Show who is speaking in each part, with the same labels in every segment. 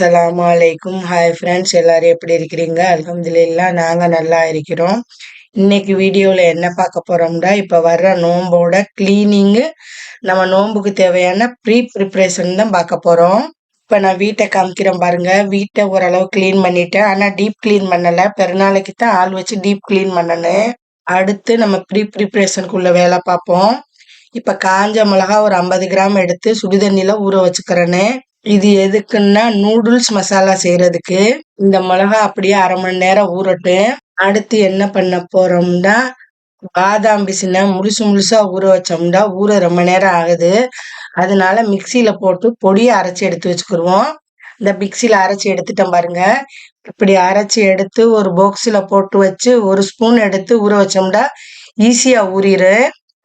Speaker 1: அஸ்லாம் வலைக்கும் hi friends எல்லாரும் எப்படி இருக்கிறீங்க? அல்ஹம்துலில்லா நாங்கள் நல்லா இருக்கிறோம். இன்னைக்கு வீடியோவில் என்ன பார்க்க போகிறோம்னா இப்போ வர்ற நோம்போட க்ளீனிங்கு நம்ம நோம்புக்கு தேவையான ப்ரீ ப்ரிப்ரேஷன் தான் பார்க்க போகிறோம் இப்போ நான் வீட்டை காமிக்கிறேன் பாருங்கள் வீட்டை ஓரளவு க்ளீன் பண்ணிட்டேன். ஆனால் டீப் க்ளீன் பண்ணலை. பெருநாளைக்கு தான் ஆள் வச்சு டீப் க்ளீன் பண்ணணும் அடுத்து நம்ம ப்ரீ ப்ரிப்ரேஷனுக்குள்ள வேலை பார்ப்போம். இப்போ காஞ்ச மிளகா ஒரு ஐம்பது கிராம் எடுத்து சுடுதண்ணியில் ஊற வச்சுக்கிறேன்னு இது எதுக்குன்னா நூடுல்ஸ் மசாலா செய்யறதுக்கு இந்த மிளகா அப்படியே அரை மணி நேரம் ஊறட்டும் அடுத்து என்ன பண்ண போறோம்னா பாதாம் பிசினை முழுசு முழுசா ஊற வச்சோம்னா ஊற ரொம்ப நேரம் ஆகுது. அதனால மிக்சியில போட்டு பொடியை அரைச்சி எடுத்து வச்சுக்கிடுவோம் இந்த மிக்சியில அரைச்சி எடுத்துட்டோம் பாருங்க. இப்படி அரைச்சி எடுத்து ஒரு பாக்ஸில் போட்டு வச்சு ஒரு ஸ்பூன் எடுத்து ஊற வச்சோம்னா ஈஸியாக ஊறிடு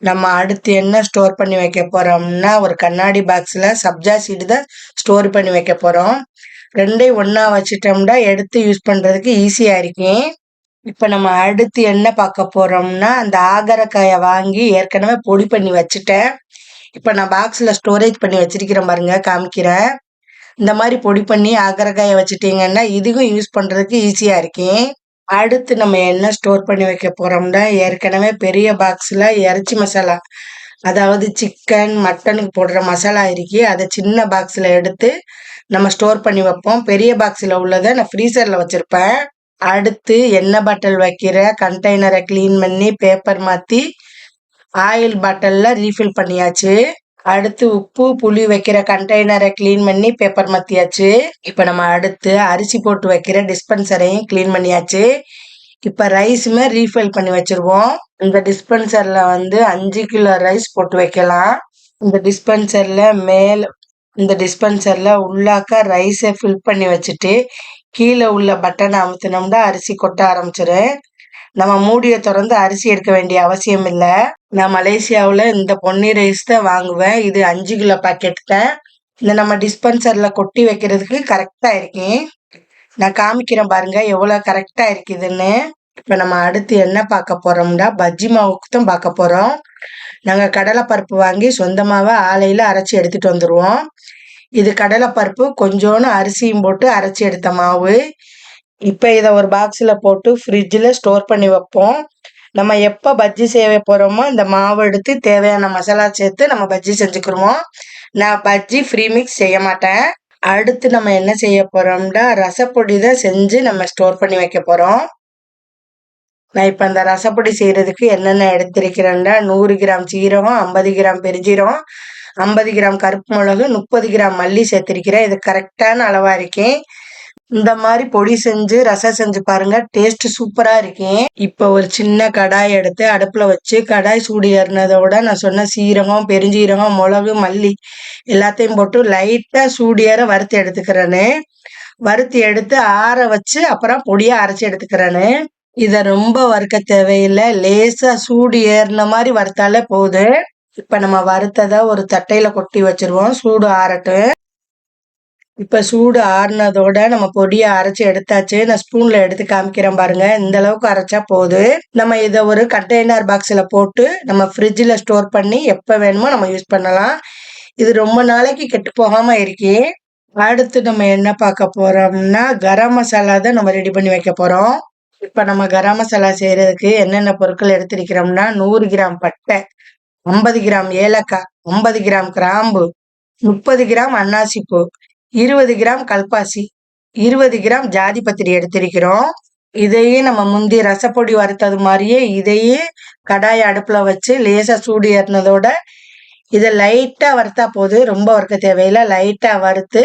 Speaker 1: நம்ம அடுத்து என்ன ஸ்டோர் பண்ணி வைக்க போகிறோம்னா ஒரு கண்ணாடி பாக்ஸில் சப்ஜா சீடு தான் ஸ்டோர் பண்ணி வைக்க போகிறோம் ரெண்டையும் ஒன்றா வச்சுட்டோம்னா எடுத்து யூஸ் பண்ணுறதுக்கு ஈஸியாக இருக்கும். இப்போ நம்ம அடுத்து என்ன பார்க்க போகிறோம்னா அந்த ஆகரக்காயை வாங்கி ஏற்கனவே பொடி பண்ணி வச்சுட்டேன். இப்போ நான் பாக்ஸில் ஸ்டோரேஜ் பண்ணி வச்சிருக்கிறேன் பாருங்க காமிக்கிறேன் இந்த மாதிரி பொடி பண்ணி ஆகரக்காயை வச்சுட்டீங்கன்னா இதுக்கும் யூஸ் பண்ணுறதுக்கு ஈஸியாக இருக்கேன் அடுத்து நம்ம என்ன ஸ்டோர் பண்ணி வைக்க போறோம்னா ஏற்கனவே பெரிய பாக்ஸில் இறைச்சி மசாலா. அதாவது சிக்கன் மட்டனுக்கு போடுற மசாலா இருக்கு அதை சின்ன பாக்ஸில் எடுத்து நம்ம ஸ்டோர் பண்ணி வைப்போம். பெரிய பாக்ஸில் உள்ளதை நான் ஃப்ரீசரில் வச்சுருப்பேன். அடுத்து எண்ணெய் பாட்டில் வைக்கிற கண்டெய்னரை க்ளீன் பண்ணி பேப்பர் மாற்றி ஆயில் பாட்டிலில் ரீஃபில் பண்ணியாச்சு. அடுத்து உப்பு புளி வைக்கிற கண்டெய்னரை க்ளீன் பண்ணி பேப்பர் மத்தியாச்சு. இப்போ நம்ம அடுத்து அரிசி போட்டு வைக்கிற டிஸ்பென்சரையும் க்ளீன் பண்ணியாச்சு. இப்போ ரைஸுமே ரீஃபில் பண்ணி வச்சிருவோம். இந்த டிஸ்பென்சரில் வந்து அஞ்சு கிலோ ரைஸ் போட்டு வைக்கலாம். இந்த டிஸ்பென்சரில் மேல் இந்த டிஸ்பென்சரில் உள்ளாக்க ரைஸை ஃபில் பண்ணி வச்சுட்டு கீழே உள்ள பட்டனை அமுத்தினோம்னா அரிசி கொட்ட ஆரம்பிச்சிடும் நம்ம மூடியை திறந்து அரிசி எடுக்க வேண்டிய அவசியம் இல்லை. நான் மலேசியாவில் இந்த பொன்னி ரைஸ் தான் வாங்குவேன். இது அஞ்சு கிலோ பாக்கெட் தான் இந்த நம்ம டிஸ்பென்சரில் கொட்டி வைக்கிறதுக்கு கரெக்டாக இருக்கேன். நான் காமிக்கிறேன் பாருங்க எவ்வளோ கரெக்டாக இருக்குதுன்னு. இப்போ நம்ம அடுத்து என்ன பார்க்க போகிறோம்னா பஜ்ஜி மாவுக்கு தான் பார்க்க போகிறோம் நாங்கள் கடலைப்பருப்பு வாங்கி சொந்தமாகவே ஆலையில் அரைச்சி எடுத்துகிட்டு வந்துடுவோம் இது கடலைப்பருப்பு கொஞ்சோண்டு அரிசியும் போட்டு அரைச்சி எடுத்த மாவு. இப்போ இதை ஒரு பாக்ஸில் போட்டு ஃப்ரிட்ஜில் ஸ்டோர் பண்ணி வைப்போம். நம்ம எப்போ பஜ்ஜி செய்ய போகிறோமோ இந்த மாவு எடுத்து தேவையான மசாலா சேர்த்து நம்ம பஜ்ஜி செஞ்சுக்கிருவோம். நான் பஜ்ஜி ஃப்ரீ மிக்ஸ் செய்ய மாட்டேன். அடுத்து நம்ம என்ன செய்ய போகிறோம்னா ரசப்பொடி தான் செஞ்சு நம்ம ஸ்டோர் பண்ணி வைக்க போகிறோம் நான் இப்போ அந்த ரசப்பொடி செய்கிறதுக்கு என்னென்ன எடுத்திருக்கிறேன்னா நூறு கிராம் சீரகம் ஐம்பது கிராம் பெருஞ்சீரகம் ஐம்பது கிராம் கருப்பு மிளகு முப்பது கிராம் மல்லி சேர்த்திருக்கிறேன். இது கரெக்டான அளவாக இருக்கேன். இந்த மாதிரி பொடி செஞ்சு ரசம் செஞ்சு பாருங்க. டேஸ்ட் சூப்பரா இருக்கேன் இப்ப ஒரு சின்ன கடாய் எடுத்து அடுப்புல வச்சு கடாய் சூடு ஏறினதோட நான் சொன்ன சீரகம் பெருஞ்சீரகம் மிளகு மல்லி எல்லாத்தையும் போட்டு லைட்டா சூடு ஏற வறுத்து எடுத்துக்கிறேன்னு வறுத்து எடுத்து ஆற வச்சு அப்புறம் பொடியா அரைச்சி எடுத்துக்கிறேன்னு இத ரொம்ப வறுக்க தேவையில்லை. லேசா சூடு ஏறின மாதிரி வறுத்தாலே போகுது இப்ப நம்ம வறுத்ததை ஒரு தட்டையில கொட்டி வச்சிருவோம். சூடு ஆறட்டும். இப்போ சூடு ஆறுனதோட நம்ம பொடியை அரைச்சி எடுத்தாச்சு. நான் ஸ்பூன்ல எடுத்து காமிக்கிறேன் பாருங்க. இந்த அளவுக்கு அரைச்சா போகுது நம்ம இதை ஒரு கண்டெய்னர் பாக்ஸில் போட்டு நம்ம ஃப்ரிட்ஜில் ஸ்டோர் பண்ணி எப்போ வேணுமோ நம்ம யூஸ் பண்ணலாம். இது ரொம்ப நாளைக்கு கெட்டு போகாம இருக்கு. அடுத்து நம்ம என்ன பார்க்க போறோம்னா கரம் மசாலா தான் நம்ம ரெடி பண்ணி வைக்க போறோம். இப்போ நம்ம கரம் மசாலா செய்யறதுக்கு என்னென்ன பொருட்கள் எடுத்திருக்கிறோம்னா நூறு கிராம் பட்டை ஐம்பது கிராம் ஏலக்காய் ஐம்பது கிராம் கிராம்பு முப்பது கிராம் அன்னாசிப்பூ இருபது கிராம் கல்பாசி இருபது கிராம் ஜாதி பத்திரி எடுத்திருக்கிறோம். இதையே நம்ம முந்தி ரசப்பொடி வறுத்தது மாதிரியே இதையே கடாய அடுப்பில் வச்சு லேசாக சூடு ஏறினதோட இதை லைட்டாக வறுத்தா போது ரொம்ப வறுக்க தேவையில்லை. லைட்டாக வறுத்து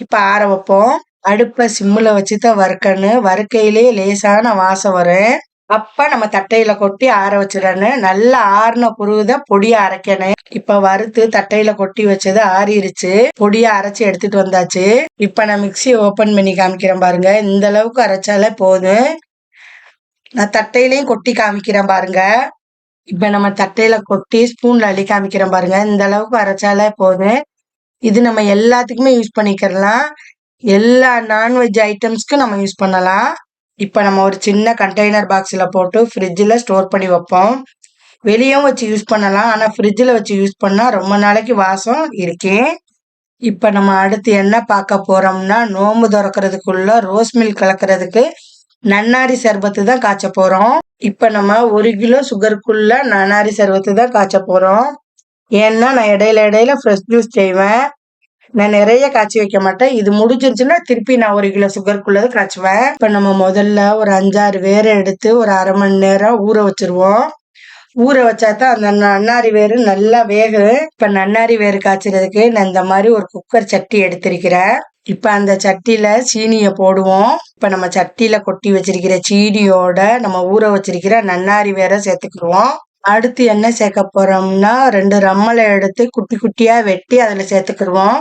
Speaker 1: இப்போ ஆற வைப்போம். அடுப்பை சிம்மில் வச்சு தான் வறுக்கணும். வறுக்கையிலே லேசான வாசம் வரும். அப்போ நம்ம தட்டையில் கொட்டி ஆற வச்சிடணும். நல்லா ஆறின புருகுதான் பொடியை அரைக்கணும். இப்போ வறுத்து தட்டையில் கொட்டி வச்சது ஆறிடுச்சு பொடியை அரைச்சு எடுத்துட்டு வந்தாச்சு. இப்போ நான் மிக்சி ஓப்பன் பண்ணி காமிக்கிறேன் பாருங்க. இந்த அளவுக்கு அரைச்சாலே போதும். நான் தட்டையிலையும் கொட்டி காமிக்கிறேன் பாருங்க. இப்போ நம்ம தட்டையில் கொட்டி ஸ்பூனில் அள்ளி காமிக்கிறேன் பாருங்க. இந்த அளவுக்கு அரைச்சாலே போதும். இது நம்ம எல்லாத்துக்குமே யூஸ் பண்ணிக்கிறலாம். எல்லா நான்வெஜ் ஐட்டம்ஸ்க்கும் நம்ம யூஸ் பண்ணலாம். இப்போ நம்ம ஒரு சின்ன கண்டெய்னர் பாக்ஸில் போட்டு ஃப்ரிட்ஜில் ஸ்டோர் பண்ணி வைப்போம். வெளியும் வச்சு யூஸ் பண்ணலாம். ஆனால் ஃப்ரிட்ஜில் வச்சு யூஸ் பண்ணால் ரொம்ப நாளைக்கு வாசம் இருக்கே. இப்போ நம்ம அடுத்து என்ன பார்க்க போகிறோம்னா நோம்பு திறக்கிறதுக்குள்ள ரோஸ் மில்க் கலக்கிறதுக்கு நன்னாரி சர்பத்து தான் காய்ச்ச போகிறோம் இப்போ நம்ம ஒரு கிலோ சுகருக்குள்ள நன்னாரி சர்பத்து தான் காய்ச்ச போகிறோம் ஏன்னா நான் இடையில இடையில ஃப்ரெஷ் ஜூஸ் செய்வேன். நான் நிறைய காய்ச்சி வைக்க மாட்டேன். இது முடிஞ்சிருச்சுன்னா திருப்பி நான் ஒரு கிலோ சுகருக்குள்ளது காய்ச்சுவேன். இப்போ நம்ம முதல்ல ஒரு அஞ்சாறு வேரை எடுத்து ஒரு அரை மணி நேரம் ஊற வச்சிருவோம். ஊற வச்சா தான் அந்த நன்னாரி வேறு நல்லா வேகும் இப்போ நன்னாரி வேறு காய்ச்சறதுக்கு நான் இந்த மாதிரி ஒரு குக்கர் சட்டி எடுத்திருக்கிறேன். இப்போ அந்த சட்டியில் சீனியை போடுவோம். இப்போ நம்ம சட்டியில் கொட்டி வச்சிருக்கிற சீனியோட நம்ம ஊற வச்சிருக்கிற நன்னாரி வேற சேர்த்துக்கிடுவோம். அடுத்து என்ன சேர்க்க போறோம்னா ரெண்டு ரம்மலை எடுத்து குட்டி குட்டியா வெட்டி அதுல சேர்த்துக்கிடுவோம்.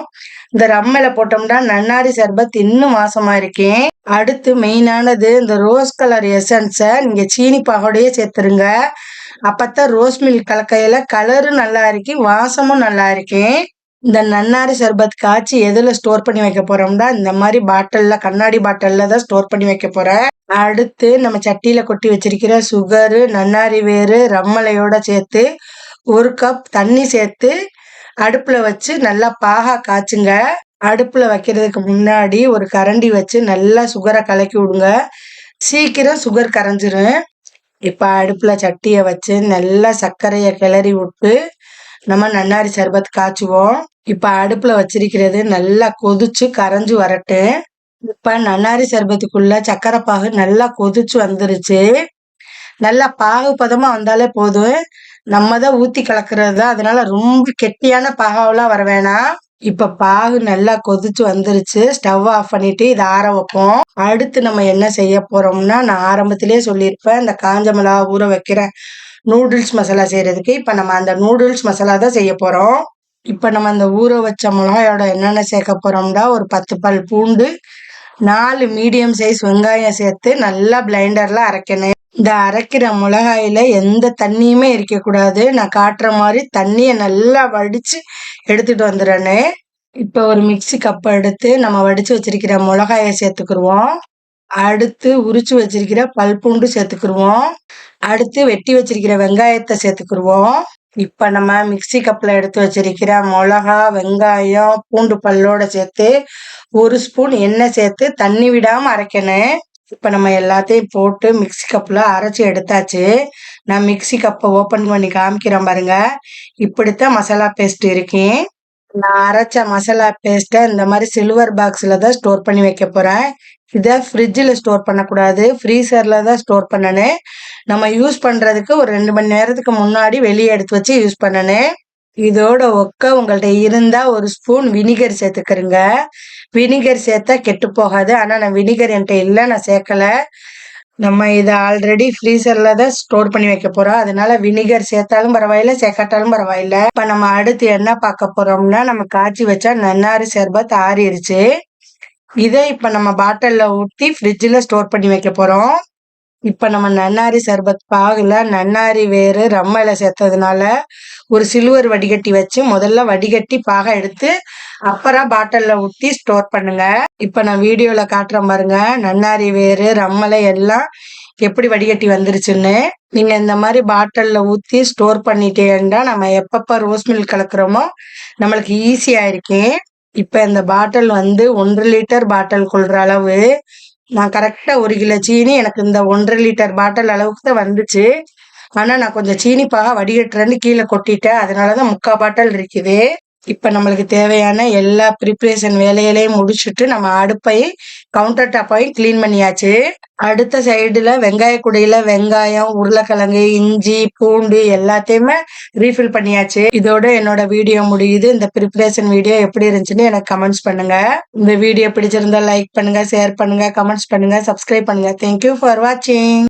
Speaker 1: இந்த ரம்மலை போட்டோம்னா நன்னாரி சர்பத் இன்னும் வாசமா இருக்கேன் அடுத்து மெயினானது இந்த ரோஸ் கலர் எசன்ஸை நீங்க சீனி பாகோடையே சேர்த்துருங்க. அப்பத்தான் ரோஸ் மில்க் கலக்கையில கலரும் நல்லா இருக்கு வாசமும் நல்லா இருக்கேன் இந்த நன்னாரி சர்பத் காய்ச்சி எதுல ஸ்டோர் பண்ணி வைக்க போறோம்னா இந்த மாதிரி பாட்டில்ல கண்ணாடி பாட்டில்ல தான் ஸ்டோர் பண்ணி வைக்க போறேன். அடுத்து நம்ம சட்டியில் கொட்டி வச்சிருக்கிற சுகரு நன்னாரி வேறு ரம்மலையோட சேர்த்து ஒரு கப் தண்ணி சேர்த்து அடுப்பில் வச்சு நல்லா பாகா காய்ச்சுங்க. அடுப்பில் வைக்கிறதுக்கு முன்னாடி ஒரு கரண்டி வச்சு நல்லா சுகரை கலக்கி விடுங்க. சீக்கிரம் சுகர் கரைஞ்சிரும். இப்போ அடுப்பில் சட்டியை வச்சு நல்லா சர்க்கரையை கிளறி விட்டு நம்ம நன்னாரி சர்பத் காய்ச்சுவோம். இப்போ அடுப்பில் வச்சிருக்கிறது நல்லா கொதிச்சு கரைஞ்சி வரட்டும். இப்ப நன்னாரி சர்பத்துக்குள்ள சக்கரை பாகு நல்லா கொதிச்சு வந்துருச்சு. நல்லா பாகு பதமா வந்தாலே போதும். நம்ம தான் ஊத்தி கலக்குறது தான் அதனால ரொம்ப கெட்டியான பாகாவெல்லாம் வர வேணாம். இப்ப பாகு நல்லா கொதிச்சு வந்துருச்சு. ஸ்டவ் ஆஃப் பண்ணிட்டு இதை ஆற வைப்போம். அடுத்து நம்ம என்ன செய்ய போறோம்னா நான் ஆரம்பத்திலேயே சொல்லியிருப்பேன் இந்த காஞ்ச மிளகா ஊற வைக்கிறேன் நூடுல்ஸ் மசாலா செய்யறதுக்கு. இப்போ நம்ம அந்த நூடுல்ஸ் மசாலா தான் செய்ய போகிறோம் இப்போ நம்ம அந்த ஊற வச்ச மிளகாயோட என்னென்ன சேர்க்க போகிறோம்னா ஒரு பத்து பல் பூண்டு நாலு மீடியம் சைஸ் வெங்காயம் சேர்த்து நல்லா பிளைண்டர்ல அரைக்கணும். இந்த அரைக்கிற மிளகாயில எந்த தண்ணியுமே இருக்கக்கூடாது நான் காட்டுற மாதிரி தண்ணியை நல்லா வடிச்சு எடுத்துட்டு வந்துடுறேன்னு இப்போ ஒரு மிக்சி கப் எடுத்து நம்ம வடிச்சு வச்சிருக்கிற மிளகாயை சேர்த்துக்குருவோம். அடுத்து உரிச்சு வச்சிருக்கிற பல் பூண்டு சேர்த்துக்குருவோம். அடுத்து வெட்டி வச்சிருக்கிற வெங்காயத்தை சேர்த்துக்குருவோம். இப்ப நம்ம மிக்சி கப்ல எடுத்து வச்சிருக்கிற மிளகா வெங்காயம் பூண்டு பல்லோட சேர்த்து ஒரு ஸ்பூன் எண்ணெய் சேர்த்து தண்ணி விடாம அரைக்கணும். இப்ப நம்ம எல்லாத்தையும் போட்டு மிக்சி கப்ல அரைச்சி எடுத்தாச்சு. நான் மிக்சி கப்பை ஓபன் பண்ணி காமிக்கிறேன் பாருங்க. இப்படித்தான் மசாலா பேஸ்ட் இருக்கேன். நான் அரைச்ச மசாலா பேஸ்ட்டை இந்த மாதிரி சில்வர் பாக்ஸில் தான் ஸ்டோர் பண்ணி வைக்க போகிறேன் இதை ஃப்ரிட்ஜில் ஸ்டோர் பண்ணக்கூடாது. ஃப்ரீசரில் தான் ஸ்டோர் பண்ணணும். நம்ம யூஸ் பண்ணுறதுக்கு ஒரு ரெண்டு மணி நேரத்துக்கு முன்னாடி வெளியே எடுத்து வச்சு யூஸ் பண்ணணும் இதோட ஒக்க உங்கள்கிட்ட இருந்தால் ஒரு ஸ்பூன் வினிகர் சேர்த்துக்கிறங்க வினிகர் சேர்த்தா கெட்டு போகாது. ஆனால் நான் வினிகர் என்கிட்ட இல்லை நான் சேர்க்கலை. நம்ம இதை ஆல்ரெடி ஃப்ரீசரில் தான் ஸ்டோர் பண்ணி வைக்க போகிறோம் அதனால வினிகர் சேர்த்தாலும் பரவாயில்ல சேர்க்காட்டாலும் பரவாயில்ல. இப்போ நம்ம அடுத்து என்ன பார்க்க போகிறோம்னா நம்ம காய்ச்சி வச்சா நன்னாறு சர்பத் ஆறிடுச்சு இதை இப்போ நம்ம பாட்டிலில் ஊற்றி ஃப்ரிட்ஜில் ஸ்டோர் பண்ணி வைக்க போகிறோம் இப்ப நம்ம நன்னாரி சர்பத் பாகுல நன்னாரி வேறு ரம்மல சேர்த்ததுனால ஒரு சில்வர் வடிகட்டி வச்சு முதல்ல வடிகட்டி பாக எடுத்து அப்புறம் பாட்டில்ல ஊற்றி ஸ்டோர் பண்ணுங்க. இப்ப நான் வீடியோல காட்டுறேன் பாருங்க நன்னாரி வேறு ரம்மலை எல்லாம் எப்படி வடிகட்டி வந்துருச்சுன்னு. நீங்க இந்த மாதிரி பாட்டில்ல ஊற்றி ஸ்டோர் பண்ணிட்டேன்டா நம்ம எப்பப்ப ரோஸ் மில்க் கலக்குறோமோ நம்மளுக்கு ஈஸியா இருக்கேன் இப்ப இந்த பாட்டில் வந்து ஒன்று லிட்டர் பாட்டில் கொள்ற அளவு நான் கரெக்டாக ஒரு கிலோ சீனி எனக்கு இந்த ஒன்றரை லிட்டர் பாட்டில் அளவுக்கு தான் வந்துச்சு. ஆனால் நான் கொஞ்சம் சீனிப்பாக வடிகட்டுறேன்னு கீழே கொட்டிட்டேன். அதனால தான் முக்கால் பாட்டில் இருக்குது. இப்போ நம்மளுக்கு தேவையான எல்லா ப்ரிப்ரேஷன் வேலையிலையும் முடிச்சுட்டு நம்ம அடுப்பையும் கவுண்டர் டாப்பையும் கிளீன் பண்ணியாச்சு. அடுத்த சைடில் வெங்காய குடையில் வெங்காயம் உருளைக்கிழங்கு இஞ்சி பூண்டு எல்லாத்தையுமே ரீஃபில் பண்ணியாச்சு. இதோட என்னோட வீடியோ முடியுது. இந்த ப்ரிப்ரேஷன் வீடியோ எப்படி இருந்துச்சுன்னு எனக்கு கமெண்ட்ஸ் பண்ணுங்க. இந்த வீடியோ பிடிச்சிருந்தா லைக் பண்ணுங்க ஷேர் பண்ணுங்க கமெண்ட்ஸ் பண்ணுங்க சப்ஸ்கிரைப் பண்ணுங்க. தேங்க்யூ ஃபார் வாட்சிங்